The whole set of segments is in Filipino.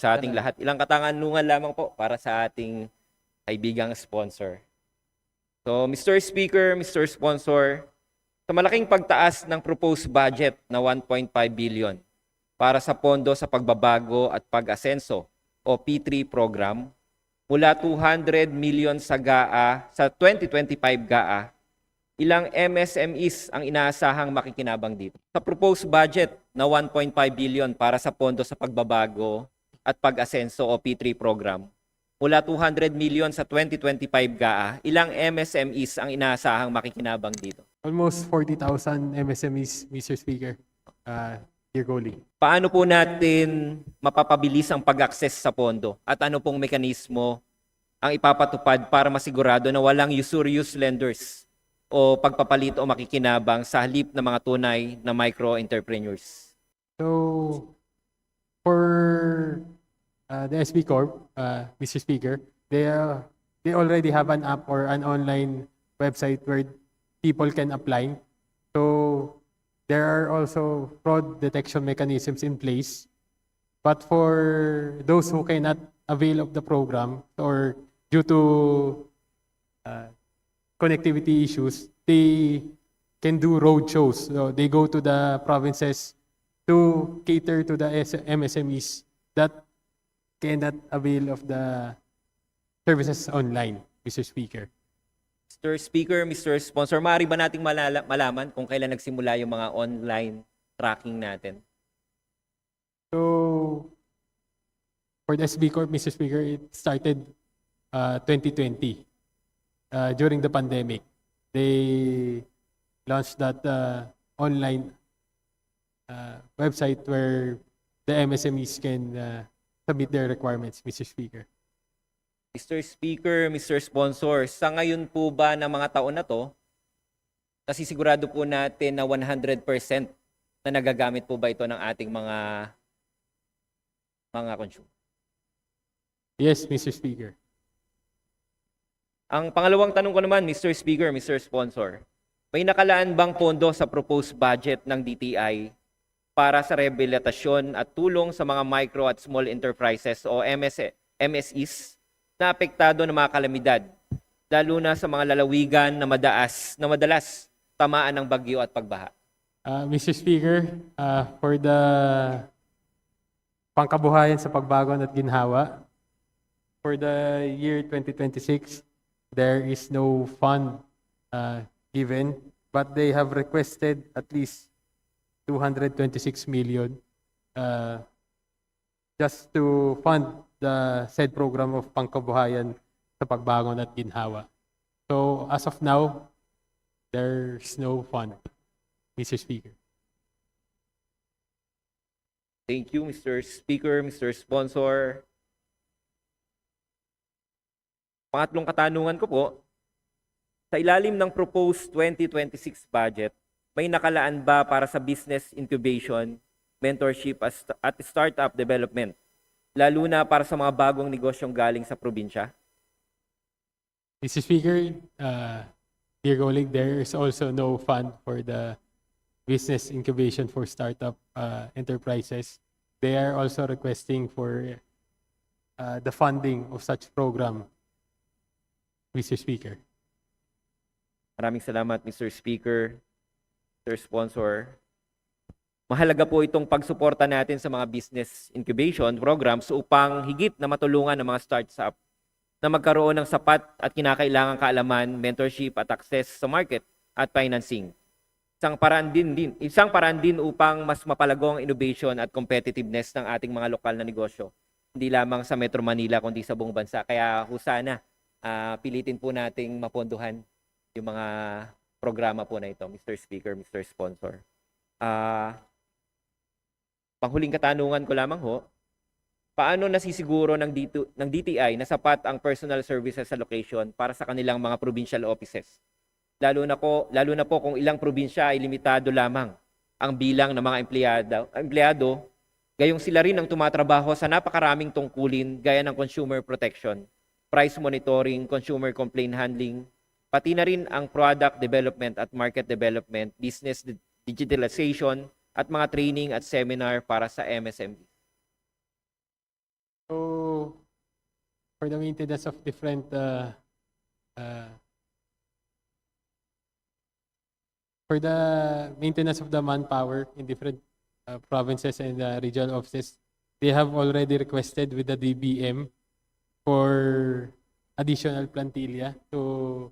sa ating lahat. Ilang katanganungan lamang po para sa ating kaibigang sponsor. So, Mr. Speaker, Mr. Sponsor, sa malaking pagtaas ng proposed budget na 1.5 billion para sa pondo sa pagbabago at pag-asenso o P3 program, mula 200 million sa GAA sa 2025 GAA, ilang MSMEs ang inaasahang makikinabang dito. Sa proposed budget na 1.5 billion para sa pondo sa pagbabago at pag-asenso o P3 program, mula 200 million sa 2025 GAA, ilang MSMEs ang inaasahang makikinabang dito? Almost 40,000 MSMEs, Mr. Speaker. Uh, dear Goli. Paano po natin mapapabilis ang pag-access sa pondo? At ano pong mekanismo ang ipapatupad para masigurado na walang usurious lenders o pagpapalit o makikinabang sa halip ng mga tunay na micro-entrepreneurs? So, for uh, the SB Corp, uh, Mr. Speaker, they, uh, they already have an app or an online website where people can apply. So, there are also fraud detection mechanisms in place. But for those who cannot avail of the program or due to uh, connectivity issues, they can do road shows. So they go to the provinces to cater to the MSMEs that cannot avail of the services online, Mr. Speaker. Mr. Speaker, Mr. Sponsor, maaari ba nating malala- malaman kung kailan nagsimula yung mga online tracking natin? So, for the SB Corp, Mr. Speaker, it started uh, 2020 uh, during the pandemic. They launched that uh, online uh, website where the MSMEs can uh, submit their requirements, Mr. Speaker. Mr. Speaker, Mr. Sponsor, sa ngayon po ba ng mga taon na to, nasisigurado po natin na 100% na nagagamit po ba ito ng ating mga mga consumer? Yes, Mr. Speaker. Ang pangalawang tanong ko naman, Mr. Speaker, Mr. Sponsor, may nakalaan bang pondo sa proposed budget ng DTI para sa rehabilitasyon at tulong sa mga micro at small enterprises o MS, MSEs na apektado ng mga kalamidad, lalo na sa mga lalawigan na madaas na madalas tamaan ng bagyo at pagbaha? Uh, Mr. Speaker, uh, for the pangkabuhayan sa pagbago at ginhawa, for the year 2026, there is no fund uh, given, but they have requested at least 226 million uh, just to fund the said program of pangkabuhayan sa pagbago at ginhawa. So as of now, there's no fund, Mr. Speaker. Thank you, Mr. Speaker, Mr. Sponsor. Pangatlong katanungan ko po, sa ilalim ng proposed 2026 budget, may nakalaan ba para sa business incubation, mentorship at startup development, lalo na para sa mga bagong negosyong galing sa probinsya? Mr. Speaker, uh, dear colleague, there is also no fund for the business incubation for startup uh, enterprises. They are also requesting for uh, the funding of such program, Mr. Speaker. Maraming salamat, Mr. Speaker, Mr. Sponsor. Mahalaga po itong pagsuporta natin sa mga business incubation programs upang higit na matulungan ng mga startup na magkaroon ng sapat at kinakailangang kaalaman, mentorship at access sa market at financing. Isang paraan din, din isang paraan din upang mas mapalago ang innovation at competitiveness ng ating mga lokal na negosyo. Hindi lamang sa Metro Manila kundi sa buong bansa. Kaya husana, ah, pilitin po nating mapondohan yung mga programa po na ito, Mr. Speaker, Mr. Sponsor. Ah, panghuling katanungan ko lamang ho, paano nasisiguro ng, dito, ng DTI na sapat ang personal services allocation para sa kanilang mga provincial offices? Lalo na, ko, lalo na po kung ilang probinsya ay limitado lamang ang bilang ng mga empleyado, empleyado gayong sila rin ang tumatrabaho sa napakaraming tungkulin gaya ng consumer protection, price monitoring, consumer complaint handling, pati na rin ang product development at market development, business di- digitalization, at mga training at seminar para sa MSME. for the maintenance of different uh, uh, for the maintenance of the manpower in different uh, provinces and uh, regional offices, they have already requested with the DBM for additional plantilla to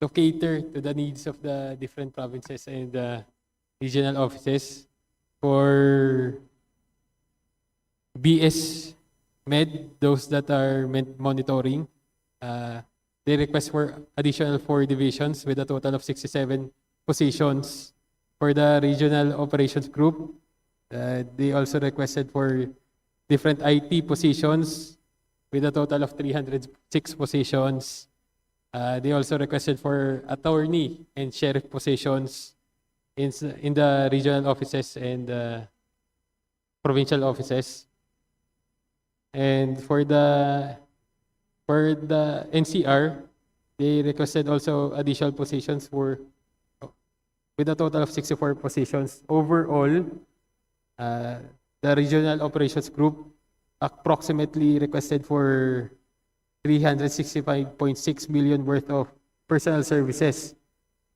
to cater to the needs of the different provinces and uh, regional offices for BS Med, those that are monitoring, uh, they request for additional four divisions with a total of 67 positions. For the regional operations group, uh, they also requested for different IT positions with a total of 306 positions. Uh, they also requested for attorney and sheriff positions in, in the regional offices and uh, provincial offices. And for the for the NCR, they requested also additional positions for with a total of 64 positions. Overall, uh, the regional operations group approximately requested for 365.6 million worth of personal services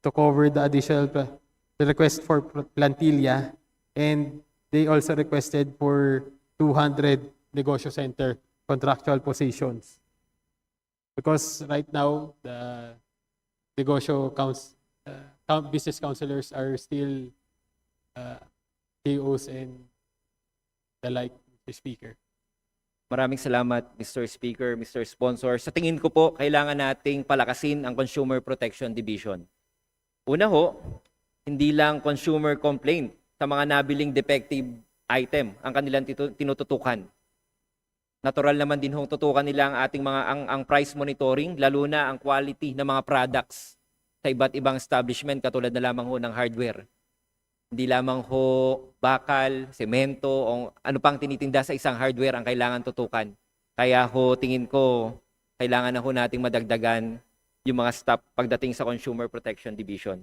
to cover the additional the request for pl- plantilla and they also requested for 200 negosyo center contractual positions because right now the negosyo counts uh, business counselors are still uh, KOs and the like Mr. Speaker. Maraming salamat, Mr. Speaker, Mr. Sponsor. Sa tingin ko po, kailangan nating palakasin ang Consumer Protection Division. Una ho, hindi lang consumer complaint sa mga nabiling defective item ang kanilang tinututukan. Natural naman din hong tutukan nila ang ating mga ang, ang price monitoring, lalo na ang quality ng mga products sa iba't ibang establishment katulad na lamang ho ng hardware. Hindi lamang ho bakal, semento, o ano pang tinitinda sa isang hardware ang kailangan tutukan. Kaya ho, tingin ko, kailangan na ho nating madagdagan yung mga staff pagdating sa Consumer Protection Division.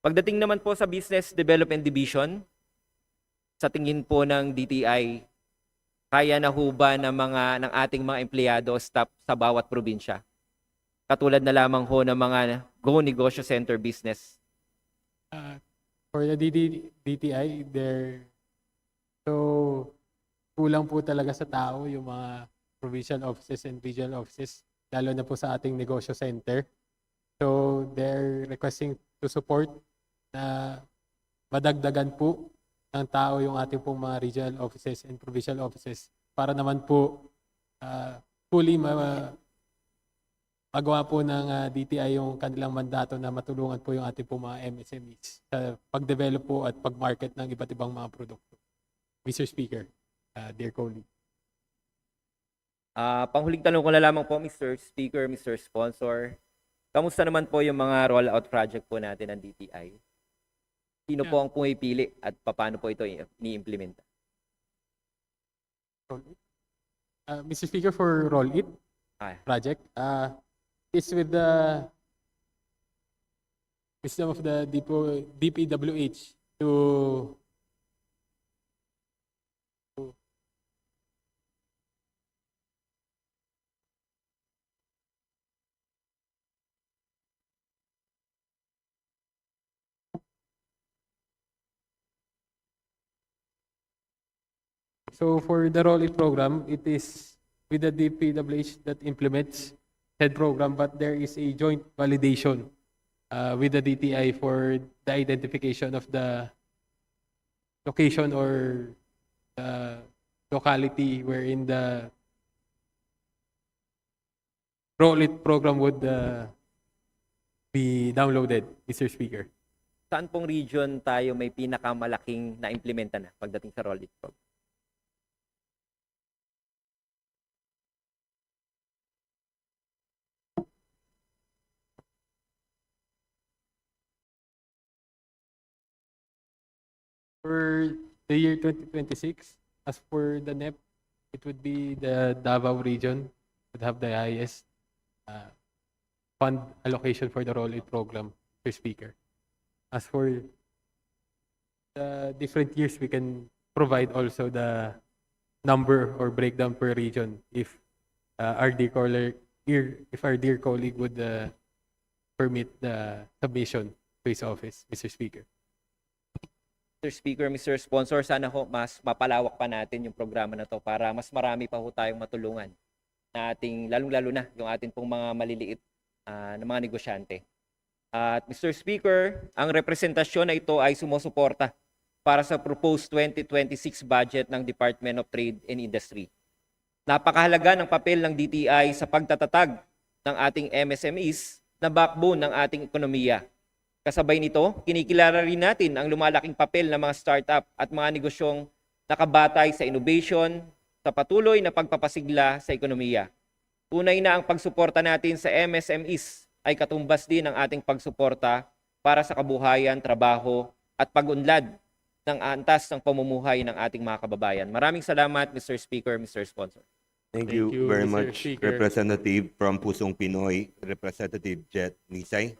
Pagdating naman po sa Business Development Division, sa tingin po ng DTI, kaya na ho ba ng, mga, ng ating mga empleyado o staff sa bawat probinsya? Katulad na lamang ho ng mga Go Negosyo Center business. For the DD, DTI, there so kulang po talaga sa tao yung mga provincial offices and regional offices, lalo na po sa ating negosyo center. So they're requesting to support na madagdagan po ng tao yung ating pong mga regional offices and provincial offices para naman po uh, fully ma- magawa po ng ah, DTI yung kanilang mandato na matulungan po yung ating po mga MSMEs sa pag-develop po at pag-market ng iba't ibang mga produkto. Mr. Speaker, uh, dear colleague. Ah, panghuling tanong ko na lamang po, Mr. Speaker, Mr. Sponsor. Kamusta naman po yung mga rollout project po natin ng DTI? Sino po ang pumipili at paano po ito ini-implementa? Uh, Mr. Speaker, for Roll It Ah. project, uh, it's with the wisdom of the DPWH to So for the Roll It program, it is with the DPWH that implements said program, but there is a joint validation uh, with the DTI for the identification of the location or the locality wherein the Roll It program would uh, be downloaded, Mr. Speaker. Saan pong region tayo may pinakamalaking na-implementa na pagdating sa Roll It program? For the year 2026, as for the NEP, it would be the Davao region would have the highest uh, fund allocation for the Roll It program, Mr. Speaker. As for the different years, we can provide also the number or breakdown per region if uh, our dear caller, if our dear colleague would uh, permit the submission to his office, Mr. Speaker. Mr. Speaker, Mr. Sponsor, sana ho mas mapalawak pa natin yung programa na to para mas marami pa ho tayong matulungan na ating, lalong-lalo na, yung ating pong mga maliliit ah, na mga negosyante. At Mr. Speaker, ang representasyon na ito ay sumusuporta para sa proposed 2026 budget ng Department of Trade and Industry. Napakahalaga ng papel ng DTI sa pagtatatag ng ating MSMEs na backbone ng ating ekonomiya. Kasabay nito, kinikilala rin natin ang lumalaking papel ng mga startup at mga negosyong nakabatay sa innovation, sa patuloy na pagpapasigla sa ekonomiya. Tunay na ang pagsuporta natin sa MSMEs ay katumbas din ng ating pagsuporta para sa kabuhayan, trabaho at pag-unlad ng antas ng pamumuhay ng ating mga kababayan. Maraming salamat, Mr. Speaker, Mr. Sponsor. Thank, Thank you, you, very Mr. much, Speaker. Representative from Pusong Pinoy, Representative Jet Nisay.